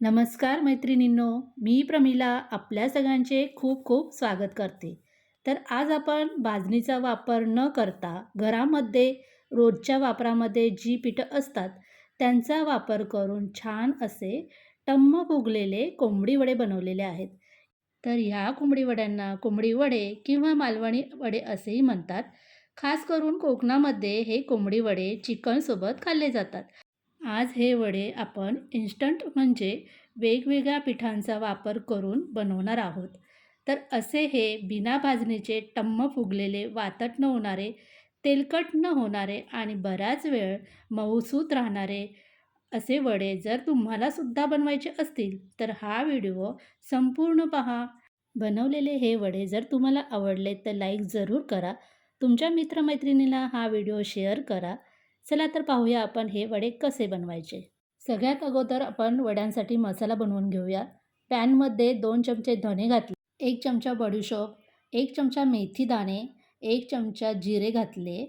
नमस्कार मैत्रिणींनो मी प्रमिला आपल्या सगळ्यांचे खूप खूप स्वागत करते. तर आज आपण भाजणीचा वापर न करता घरामध्ये रोजच्या वापरामध्ये जी पिठं असतात त्यांचा वापर करून छान असे टम्म फुगलेले कोंबडी वडे बनवलेले आहेत. तर ह्या कोंबडी वड्यांना कोंबडी वडे किंवा मालवणी वडे असेही म्हणतात. खास करून कोकणामध्ये हे कोंबडी वडे चिकनसोबत खाल्ले जातात. आज हे वडे आपण इन्स्टंट म्हणजे वेगवेगळ्या पिठांचा वापर करून बनवणार आहोत. तर असे हे बिना भाजणीचे टम्म फुगलेले वातट न होणारे तेलकट न होणारे आणि बराच वेळ मऊसूत राहणारे असे वडे जर तुम्हाला सुद्धा बनवायचे असतील तर हा व्हिडिओ संपूर्ण पहा. बनवलेले हे वडे जर तुम्हाला आवडले तर लाईक जरूर करा. तुमच्या मित्रमैत्रिणीला हा व्हिडिओ शेअर करा. चला तर पाहूया आपण हे वडे कसे बनवायचे. सगळ्यात अगोदर आपण वड्यांसाठी मसाला बनवून घेऊया. पॅनमध्ये दोन चमचे धणे घातले एक चमचा बडीशोप एक चमचा मेथी दाणे एक चमचा जिरे घातले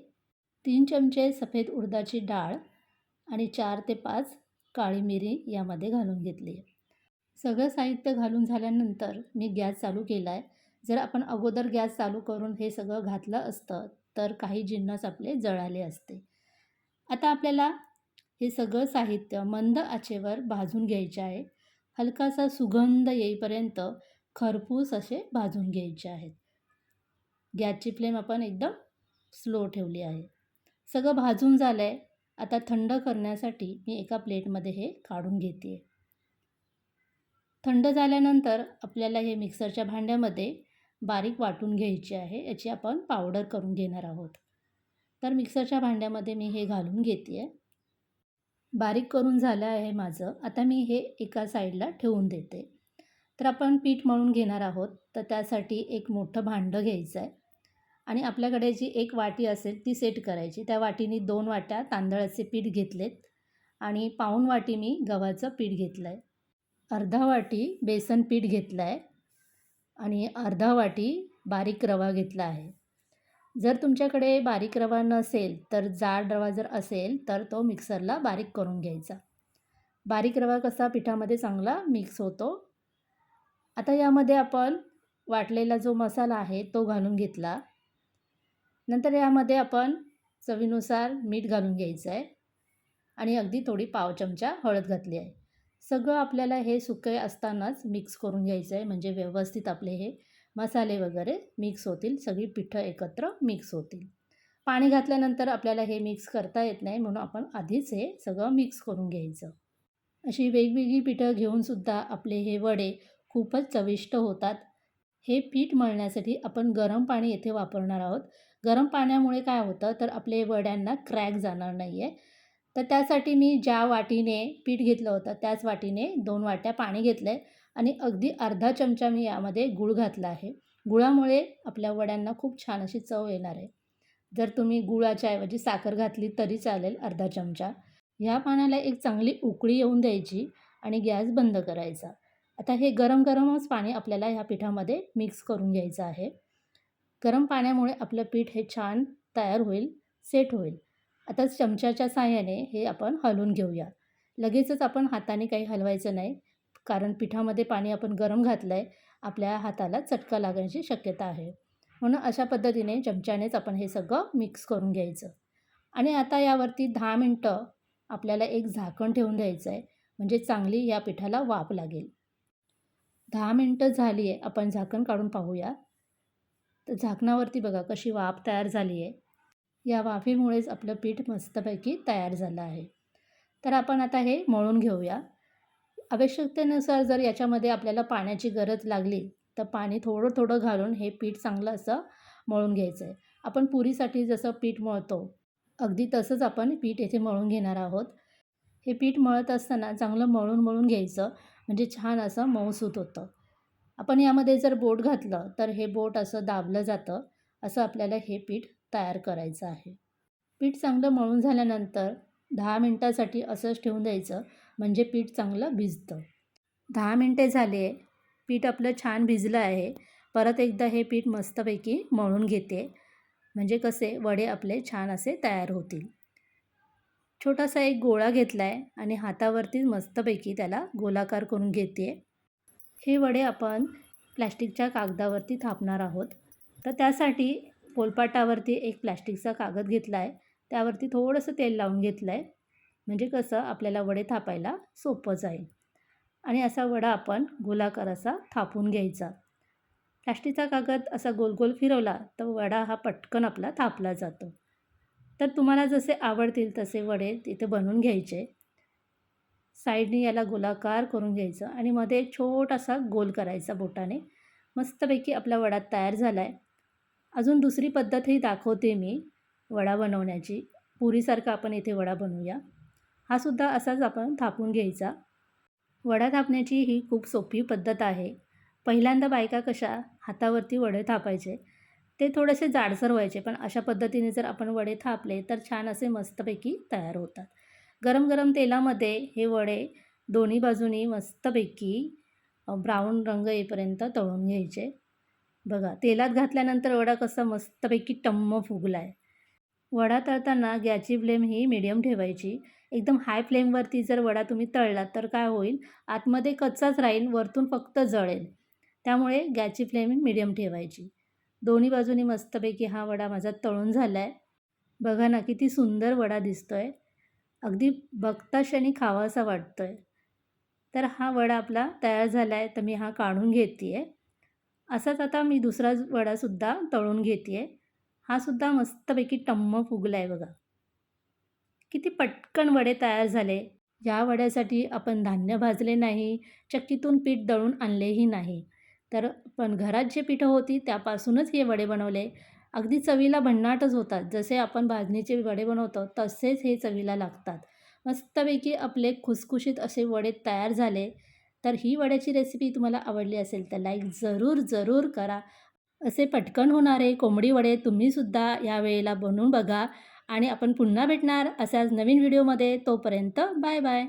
तीन चमचे सफेद उडदाची डाळ आणि चार ते पाच काळी मिरी यामध्ये घालून घेतली. सगळं साहित्य घालून झाल्यानंतर मी गॅस चालू केला आहे जर आपण अगोदर गॅस चालू करून हे सगळं घातलं असतं तर काही जिन्नस आपले जळाले असते. आता आपल्याला हे सगळं साहित्य मंद आचेवर भाजून घ्यायचे आहे. हलकासा सुगंध येईपर्यंत खरपूस असे भाजून घ्यायचे आहेत. गॅसची फ्लेम आपण एकदम स्लो ठेवली आहे. सगळं भाजून झालं आहे आता थंड करण्यासाठी मी एका प्लेटमध्ये हे काढून घेते. थंड झाल्यानंतर आपल्याला हे मिक्सरच्या भांड्यामध्ये बारीक वाटून घ्यायचे आहे. याची आपण पावडर करून घेणार आहोत. तर मिक्सरच्या भांड्यामध्ये मी हे घालून घेते आहे बारीक करून झालं आहे माझं. आता मी हे एका साईडला ठेवून देते. तर आपण पीठ मळून घेणार आहोत. तर त्यासाठी एक मोठं भांडं घ्यायचं आहे आणि आपल्याकडे जी एक वाटी असेल ती सेट करायची. त्या वाटीने दोन वाट्या तांदळाचे पीठ घेतलेत. आणि पाऊण वाटी मी गव्हाचं पीठ घेतलं आहे अर्धा वाटी बेसन पीठ घेतलं आहे आणि अर्धा वाटी बारीक रवा घेतला आहे. जर तुमच्याकडे बारीक रवा नसेल तर जाड रवा जर असेल तर तो मिक्सरला बारीक करून घ्यायचा. बारीक रवा कसा पिठामध्ये चांगला मिक्स होतो. आता यामध्ये आपण वाटलेला जो मसाला आहे तो घालून घेतला. नंतर यामध्ये आपण चवीनुसार मीठ घालून घ्यायचं आहे आणि अगदी थोडी पाव चमचा हळद घातली आहे. सगळं आपल्याला हे सुके असतानाच मिक्स करून घ्यायचं आहे म्हणजे व्यवस्थित आपले हे मसाले वगैरे मिक्स होतील. सगळी पिठं एकत्र मिक्स होतील. पाणी घातल्यानंतर आपल्याला हे मिक्स करता येत नाही म्हणून आपण आधीच हे सगळं मिक्स करून घ्यायचं. अशी वेगवेगळी पिठं घेऊनसुद्धा आपले हे वडे खूपच चविष्ट होतात. हे पीठ मळण्यासाठी आपण गरम पाणी येथे वापरणार आहोत. गरम पाण्यामुळे काय होतं? तर आपले वड्यांना क्रॅक जाणार नाही आहे तर त्यासाठी मी ज्या वाटीने पीठ घेतलं होतं त्याच वाटीने दोन वाट्या पाणी घेतलं आहे आणि अगदी अर्धा चमचा मी यामध्ये गूळ घातला आहे. गुळामुळे आपल्या वड्यांना खूप छान अशी चव येणार आहे. जर तुम्ही गुळाच्या ऐवजी साखर घातली तरी चालेल अर्धा चमचा. ह्या पाण्याला एक चांगली उकळी येऊन द्यायची आणि गॅस बंद करायचा. आता हे गरम गरमच पाणी आपल्याला ह्या पिठामध्ये मिक्स करून घ्यायचं आहे. गरम पाण्यामुळे आपलं पीठ हे छान तयार होईल सेट होईल. आता चमच्याच्या साह्याने हे आपण हलवून घेऊया. लगेचच आपण हाताने काही हलवायचं नाही. कारण पिठामध्ये पाणी आपण गरम घातलं आहे आपल्या हाताला चटका लागण्याची शक्यता आहे. म्हणून अशा पद्धतीने चमच्यानेच आपण हे सगळं मिक्स करून घ्यायचं. आणि आता यावरती दहा मिनटं आपल्याला एक झाकण ठेवून द्यायचं आहे म्हणजे चांगली या पिठाला वाफ लागेल. दहा मिनटं झाली आहे आपण झाकण काढून पाहूया. तर झाकणावरती बघा कशी वाफ तयार झाली आहे या वाफेमुळेच आपलं पीठ मस्तपैकी तयार झालं आहे. तर आपण आता हे मळून घेऊया. आवश्यकतेनुसार जर याच्यामध्ये आपल्याला पाण्याची गरज लागली तर पाणी थोडं थोडं घालून हे पीठ चांगलं असं मळून घ्यायचं आहे. आपण पुरीसाठी जसं पीठ मळतो अगदी तसंच आपण पीठ येथे मळून घेणार आहोत. हे पीठ मळत असताना चांगलं मळून मळून घ्यायचं म्हणजे छान असं मऊसूत होतं. आपण यामध्ये जर बोट घातलं तर हे बोट असं दाबलं जातं असं आपल्याला हे पीठ तयार करायचं आहे. पीठ चांगलं मळून झाल्यानंतर दहा मिनटासाठी असंच ठेवून द्यायचं. म्हणजे पीठ चांगलं भिजतं. दहा मिनटे झाले पीठ आपलं छान भिजलं आहे. परत एकदा हे पीठ मस्तपैकी मळून घेते. म्हणजे कसे वडे आपले छान असे तयार होतील. छोटासा एक गोळा घेतला आहे आणि हातावरती मस्तपैकी त्याला गोलाकार करून घेते. हे वडे आपण प्लॅस्टिकच्या कागदावरती थापणार आहोत. तर त्यासाठी पोलपाटावरती एक प्लॅस्टिकचा कागद घेतला आहे त्यावरती थोडंसं तेल लावून घेतलं आहे म्हणजे कसं आपल्याला वडे थापायला सोपं जाईल. आणि असा वडा आपण गोलाकार असा थापून घ्यायचा. प्लॅस्टिकचा कागद असा गोल गोल फिरवला तर वडा हा पटकन आपला थापला जातो. तर तुम्हाला जसे आवडतील तसे वडे तिथे बनवून घ्यायचे. साईडने याला गोलाकार करून घ्यायचं आणि मध्ये एक छोटासा गोल करायचा बोटाने. मस्तपैकी आपला वडा तयार झाला आहे अजून दुसरी पद्धतही दाखवते मी वडा बनवण्याची. पुरीसारखा आपण इथे वडा बनवूया. हा सुद्धा असाच आपण थापून घ्यायचा. वडा थापण्याची ही खूप सोपी पद्धत आहे. पहिल्यांदा बायका कशा हातावरती वडे थापायचे ते थोडेसे जाडसर व्हायचे पण अशा पद्धतीने जर आपण वडे थापले तर छान असे मस्तपैकी तयार होतात. गरम गरम तेलामध्ये हे वडे दोन्ही बाजूनी मस्तपैकी ब्राऊन रंग येईपर्यंत तळून घ्यायचे. बघा तेलात घातल्यानंतर वडा कसा मस्तपैकी टम्म फुगला आहे वडा तळताना गॅसची फ्लेम ही मिडियम ठेवायची. एकदम हाय फ्लेमवरती जर वडा तुम्ही तळलात तर काय होईल? आतमध्ये कच्चाच राहील वरतून फक्त जळेल. त्यामुळे गॅसची फ्लेम मिडियम ठेवायची. दोन्ही बाजूनी मस्तपैकी हा वडा माझा तळून झाला आहे बघा ना किती सुंदर वडा दिसतो आहे अगदी बघता क्षणी खावासा वाटतो आहे तर हा वडा आपला तयार झाला आहे तर मी हा काढून घेते आहे असाच आता मी दुसरा वडासुद्धा तळून घेते आहे हा सुद्धा मस्तपैकी टम्म फुगला आहे बघा. किती पटकन वडे तयार झाले? या वड्यासाठी आपण धान्य भाजले नाही चक्कीतून पीठ दळून आणलेही नाही. तर पण घरात जे पिठं होती त्यापासूनच हे वडे बनवले. अगदी चवीला भन्नाटच होतात. जसे आपण भाजणीचे वडे बनवतो तसेच हे चवीला लागतात. मस्तपैकी आपले खुसखुशीत असे वडे तयार झाले. तर ही वड्याची रेसिपी तुम्हाला आवडली असेल तर लाईक जरूर जरूर करा. असे पटकन होणारे कोंबडी वडे तुम्हीसुद्धा या वेळेला बनवून बघा. आणि आपण पुन्हा भेटणार असाच नवीन व्हिडिओमध्ये. तोपर्यंत बाय बाय.